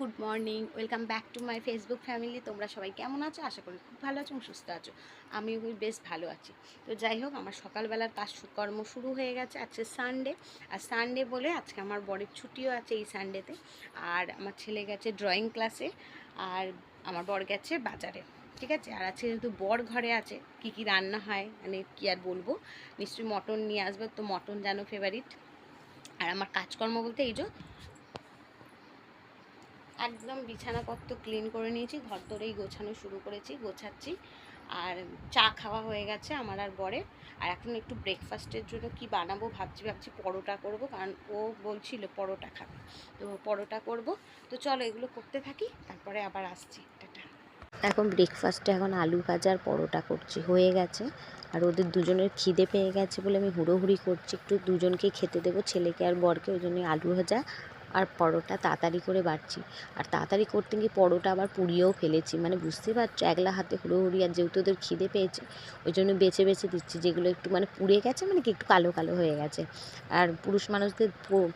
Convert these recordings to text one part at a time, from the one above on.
Good morning, welcome back to my Facebook family. তোমরা সবাই কেমন আছো? আশা করি খুব ভালো আছো এবং সুস্থ আছো। আমিও বেশ ভালো আছি। তো যাই হোক, আমার সকালবেলার কাজ কর্ম শুরু হয়ে গেছে। আজকে সানডে আর সানডে বলে আজকে আমার বরের ছুটিও আছে এই সানডেতে আর আমার ছেলে গেছে ড্রয়িং ক্লাসে আর আমার বর গেছে বাজারে। ঠিক আছে? আর আজকে যেহেতু বর ঘরে আছে, কি কি রান্না হয় মানে কী আর বলব? নিশ্চয়ই মটন নিয়ে আসবে, তো মটন জানো ফেভারিট আর আমার কাজকর্ম বলতে এই যে একদম বিছানাপত্র ক্লিন করে নিয়েছি, ঘর দরেই গোছানো শুরু করেছি, গোছাচ্ছি। আর চা খাওয়া হয়ে গেছে আমার আর বরে আর এখন একটু ব্রেকফাস্টের জন্য কি বানাবো ভাবছি ভাবছি পরোটা করব, কারণ ও বলছিল পরোটা খাবে। তো পরোটা করব। তো চলো এগুলো করতে থাকি, তারপরে আবার আসছি। এখন ব্রেকফাস্টে এখন আলু ভাজার পরোটা করছি, হয়ে গেছে। আর ওদের দুজনের খিদে পেয়ে গেছে বলে আমি হুড়োহুড়ি করছি, একটু দুজনকে খেতে দেবো, ছেলেকে আর বরকে, ওই জন্য আলু ভাজা আর পরোটা তাড়াতাড়ি করে বাড়ছি। আর তাড়াতাড়ি করতে গিয়ে পরোটা আবার পুড়িয়েও ফেলেছি। মানে বুঝতে পারছ, একলা হাতে হুড়োহুড়ি আর যেহেতু ওদের খিদে পেয়েছে, ওই জন্য বেছে বেছে দিচ্ছি যেগুলো একটু মানে পুড়ে গেছে মানে কি একটু কালো কালো হয়ে গেছে। আর পুরুষ মানুষদের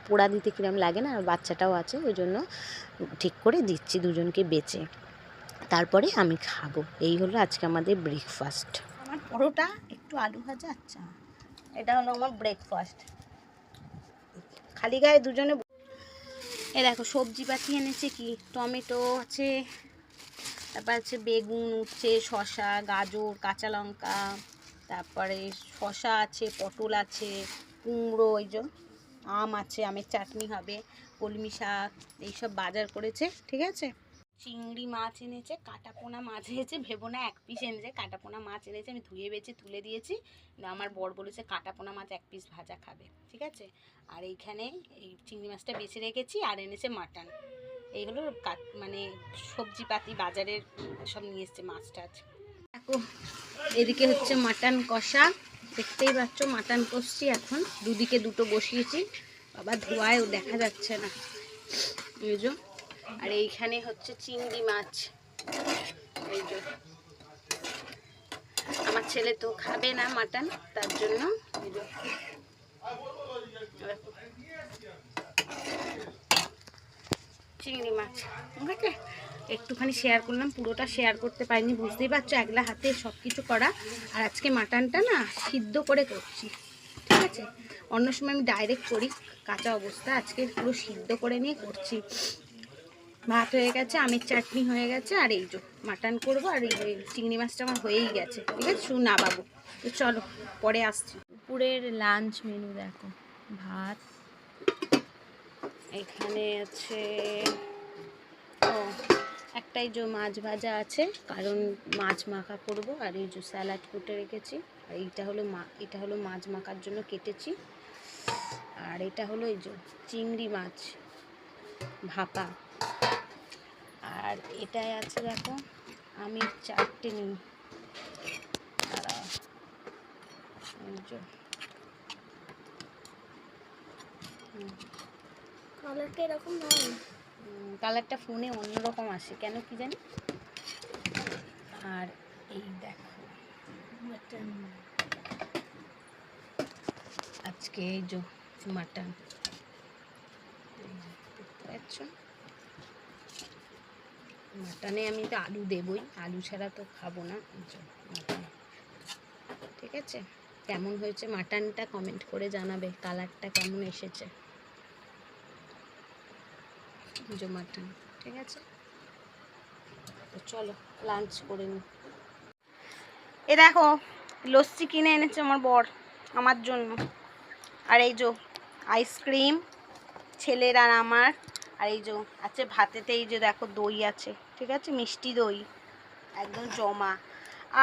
পোড়া দিতে কিরম লাগে না, আর বাচ্চাটাও আছে, ওই জন্য ঠিক করে দিচ্ছি দুজনকে বেছে। তারপরে আমি খাব। এই হলো আজকে আমাদের ব্রেকফাস্ট আমার পরোটা একটু আলু ভাজা আচ্ছা এটা হলো আমার ব্রেকফাস্ট খালি গায়ে দুজনে এ দেখো, সবজি পাতি এনেছে কি? টমেটো আছে, তারপর আছে বেগুন, উচ্ছে শশা গাজর, কাঁচা লঙ্কা, তারপরে শশা আছে, পটল আছে, কুমড়ো ওই যে আম আছে, আমের চাটনি হবে, কলমি শাক, এইসব বাজার করেছে, ঠিক আছে? চিংড়ি মাছ এনেছে, কাটাপোনা মাছ এনেছে, ভেবো না, এক পিস এনেছে, কাটাপোনা মাছ এনেছে, আমি ধুয়ে বেছে তুলে দিয়েছি। আমার বর বলেছে, কাটাপোনা মাছ এক পিস ভাজা খাবে। ঠিক আছে? আর এইখানে এই চিংড়ি মাছটা বেছে রেখেছি, আর এনেছে মাটন এই হলো মানে সবজিপাতি বাজারের সব নিয়ে এসছে মাছ টাছ দেখো, এদিকে হচ্ছে মাটন কষা। দেখতেই পাচ্ছ মাটন কষছি এখন। দুদিকে দুটো বসিয়েছি। বাবা ধোয়ায়ও দেখা যাচ্ছে না। এই আর এইখানে হচ্ছে চিংড়ি মাছ। এই যে। আমার ছেলে তো খাবে না মাটন, তার জন্য। চিংড়ি মাছ। আছে একটুখানি শেয়ার করলাম, পুরোটা শেয়ার করতে পারিনি, বুঝতেই পারছ, একলা হাতে সব কিছু করা। আর আজকে মাটনটা না সিদ্ধ করে করছি, ঠিক আছে? অন্য সময় আমি ডাইরেক্ট করি, কাঁচা অবস্থা, আজকে পুরো সিদ্ধ করে নিয়ে করছি। ভাত হয়ে গেছে আমের চাটনি হয়ে গেছে আর এই যে মাটন করব আর এই চিংড়ি মাছটা আমার হয়েই গেছে। ঠিক আছে? শুধু না বাবু তো চলো পরে আসছি। দুপুরের লাঞ্চ মেনু দেখো ভাত। এখানে আছে ও একটাই যে মাছ ভাজা আছে কারণ মাছ মাখা করব আর এই যে স্যালাড কুটে রেখেছি। আর এইটা হলো মা এটা হলো মাছ মাখার জন্য কেটেছি। আর এটা হলো এই যে চিংড়ি মাছ ভাপা। আর এটাই আছে দেখো আমি চারটে নিই। কালারটা এরকম নয় কালারটা ফোনে অন্যরকম আসে কেন কি জানি? আর এই দেখো। আজকে এই যে মাটন। দেখতে পাচ্ছ? মাটনে আমি তো আলু দেবই। আলু ছাড়া তো খাব না। যে ঠিক আছে? কেমন হয়েছে মাটনটা কমেন্ট করে জানাবে। কালারটা কেমন এসেছে? যে মাটন। ঠিক আছে? তো চলো লাঞ্চ করে নি। এ দেখো, লস্যি কিনে এনেছে আমার বর আমার জন্য। আর এই যে আইসক্রিম ছেলের আমার। আর এই যে আছে ভাতেতে এই যে দেখো দই আছে ঠিক আছে? মিষ্টি দই একদম জমা।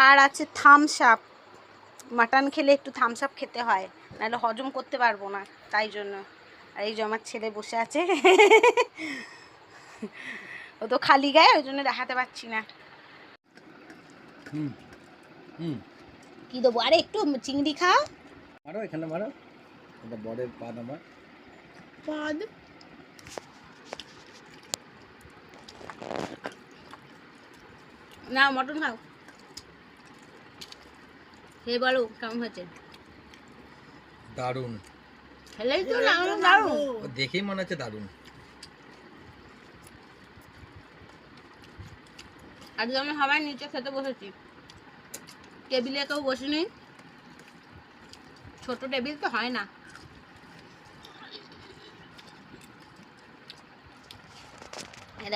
আর আছে থামস আপ মাটন খেলে একটু থামস আপ খেতে হয় নাহলে হজম করতে পারব না তাই জন্য। আর এই যে আমার ছেলে বসে আছে। ও তো খালি গায়ে ওই জন্য দেখাতে পাচ্ছি না। কি দেবো? আরে একটু চিংড়ি খাও। মারো এখানে মারো। বরের পাদ আমার। পদ? না মটন খাও। হে বলো কেমন হয়েছে? দারুণ। খেলেই তো না দারুণ দেখেই মনে হচ্ছে দারুণ। আজকে আমি সবাই নিচে খেতে বসেছি। টেবিলে কেউ বসিনি। ছোট টেবিল তো হয় না।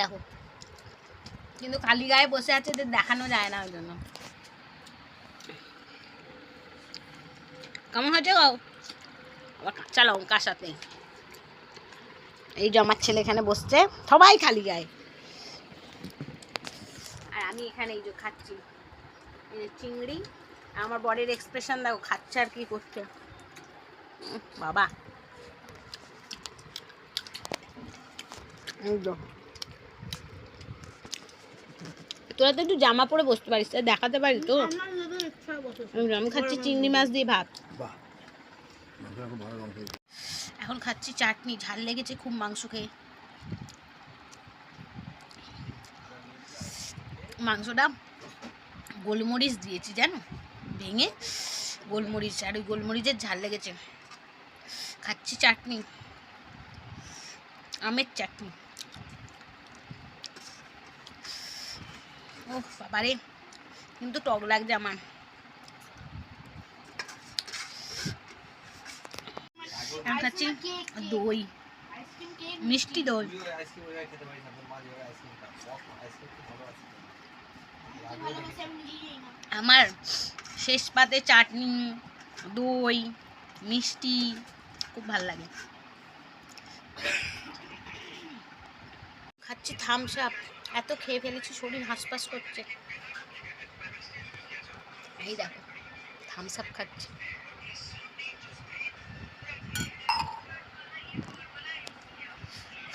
দেখো। কিন্তু খালি গায়ে বসে আছে, এদের দেখানো যায় না ওই জন্য কেমন হয়েছে গো? আবার কাঁচা লঙ্কার সাথে? এই যে আমার ছেলে এখানে বসছে, সবাই খালি গায়ে। আর আমি এখানে এই যে খাচ্ছি। এই যে চিংড়ি আমার বডির এক্সপ্রেশন দেখো, খাচ্ছে আর কি করছে। বাবা। এই তো। তোরা তো একটু জামা পরে বসতে পারিস দেখাতে পারি তো। আমি খাচ্ছি চিংড়ি মাছ দিয়ে ভাত। এখন খাচ্ছি চাটনি ঝাল লেগেছে খুব মাংস খেয়ে। মাংসটা গোলমরিচ দিয়েছি জানো? ভেঙে গোলমরিচ আর ওই গোলমরিচের ঝাল লেগেছে। খাচ্ছি চাটনি আমের চাটনি। ও বাবারে। কিন্তু টক লাগছে আমার। আমি দই, মিষ্টি দই। আমার শেষ পাতে চাটনি, দই, মিষ্টি, খুব ভালো লাগে। খাচ্ছি থামস আপ এত খেয়ে ফেলেছি, শরীর হাঁসপাস করছে। এই দেখো থামস আপ খাচ্ছে।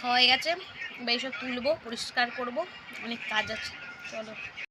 হয়ে গেছে এইসব তুলবো, পরিষ্কার করব, অনেক কাজ আছে, চলো।